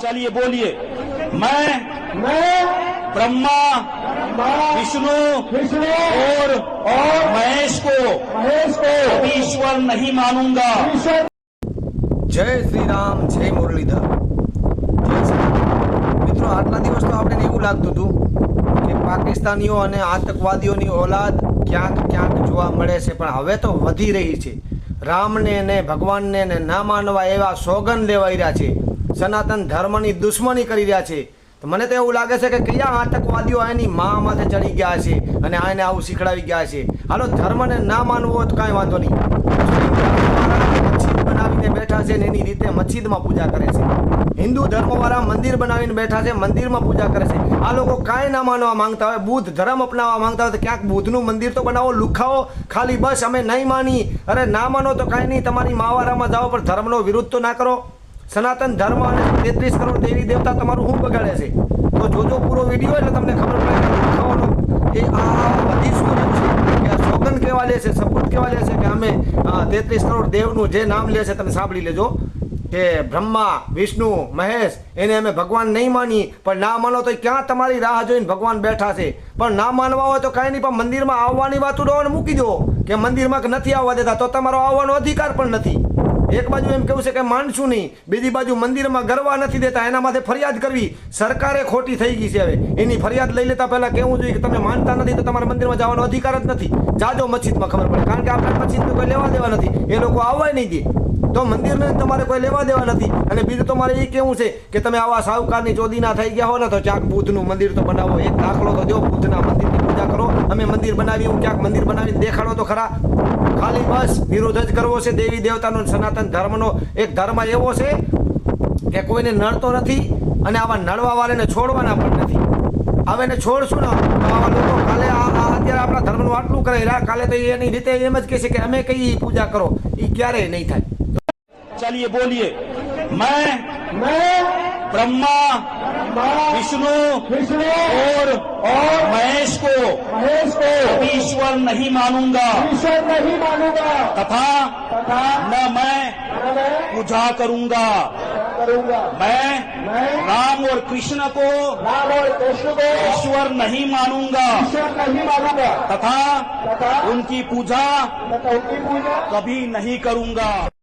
चलिए बोलिए मैं मैं ब्रह्मा माँ विष्णु विष्णु और और महेश को महेश को कभी ईश्वर नहीं मानूंगा ईश्वर જય શ્રી રામ જય મુરલીધર જય શ્રી રામ. મિત્રો આટલા દિવસ તો આપણે એવું લાગતું હતું કે પાકિસ્તાનીઓ અને આતંકવાદીઓની ઓલાદ ક્યાંક ક્યાંક જોવા મળે છે પણ હવે તો વધી રહી છે રામને ને ભગવાનને ને ના માનવા એવા સોગન લેવાઈ રહ્યા છે સનાતન ધર્મની દુશ્મની કરી રહ્યા છે. તો મને તો એવું લાગે છે કે કયા આતંકવાદીઓ એની મા માથે ચડી ગયા છે અને આ એને આવું શીખડાવી ગયા છે. હાલો, ધર્મને ના માનવો હોય તો કાંઈ વાંધો નહીં. મસ્જિદ બનાવીને બેઠા છે ને એની રીતે મસ્જિદમાં પૂજા કરે છે. હિન્દુ ધર્મવાળા મંદિર બનાવીને બેઠા છે, મંદિરમાં પૂજા કરે છે. આ લોકો કાંઈ ના માનવા માંગતા હોય, બુદ્ધ ધર્મ અપનાવવા માંગતા હોય તો ક્યાંક બુદ્ધનું મંદિર તો બનાવો, લુખાવો, ખાલી બસ અમે નહીં માની. અરે ના માનો તો કાંઈ નહીં, તમારી માવારામાં જાઓ, પણ ધર્મનો વિરુદ્ધ તો ના કરો. સનાતન ધર્મ અને તેત્રીસ કરોડ દેવી દેવતા તમારું શું બગાડે છે? તો જોજો પૂરો વીડિયો એટલે તમને ખબર પડે કે એ આ બધી શું છે કે સોગન કેવા લે છે સપોર્ટ કેવા લે છે કે અમે તેત્રીસ કરોડ દેવનું જે નામ લે છે તમે સાંભળી લેજો કે બ્રહ્મા, વિષ્ણુ, મહેશ, એને અમે ભગવાન નહીં માની પણ ના માનો તો ક્યાં તમારી રાહ જોઈને ભગવાન બેઠા છે? પણ ના માનવા હોય તો કાંઈ નહીં, પણ મંદિરમાં આવવાની વાત ઉડો મૂકી દો. કે મંદિરમાં નથી આવવા દેતા, તો તમારો આવવાનો અધિકાર પણ નથી. એક બાજુ એમ કેવું છે કે માનશું નહીં, બીજી બાજુ મંદિરમાં ગરવા નથી દેતા, એના માટે ફરિયાદ કરવી સરકારે ખોટી થઈ ગઈ છે હવે. એની ફરિયાદ લઈ લેતા પહેલા કેવું જોઈએ કે તમે માનતા નથી તો તમારા મંદિરમાં જવાનો અધિકાર જ નથી. જાજો મસ્જિદમાં ખબર પડે, કારણ કે આપણે મસ્જિદને કોઈ લેવા દેવા નથી. એ લોકો આવવાય નહીં દે. તો મંદિરને તમારે કોઈ લેવા દેવા નથી. અને બીજું મારે એ કેવું છે કે તમે આવા સાહુકારની ચોદીના થઈ ગયા હો ને તો ચાક બુદ્ધનું મંદિર તો બનાવો. એક દાખલો તો દો, બુદ્ધના મંદિરની પૂજા કરો. અમે મંદિર બનાવી હું ક્યાંક મંદિર બનાવીને દેખાડો તો ખરા. ખાલી બસ વિરોધ જ કરવો છે દેવી દેવતાનો સનાતન ધર્મનો. એક ધર્મ એવો છે કે કોઈને નડતો નથી અને આવા નડવા વાળાને છોડવાના પણ નથી. હવે એને છોડશું ને આવા લોકો. કાલે અત્યારે આપણા ધર્મનું આટલું કરે કાલે તો એની રીતે એમ જ કહેશે કે અમે કઈ પૂજા કરો. એ ક્યારેય નહીં થાય. चलिए बोलिए। मैं मैं ब्रह्मा विष्णु विष्णु और और महेश को महेश को ईश्वर नहीं मानूँगा। ईश्वर नहीं मानूँगा। तथा तथा न मैं मैं पूजा करूँगा। करूँगा। मैं मैं राम और कृष्ण को राम और कृष्ण को ईश्वर नहीं मानूँगा। ईश्वर नहीं मानूँगा। तथा तथा उनकी पूजा तथा उनकी पूजा कभी नहीं करूँगा।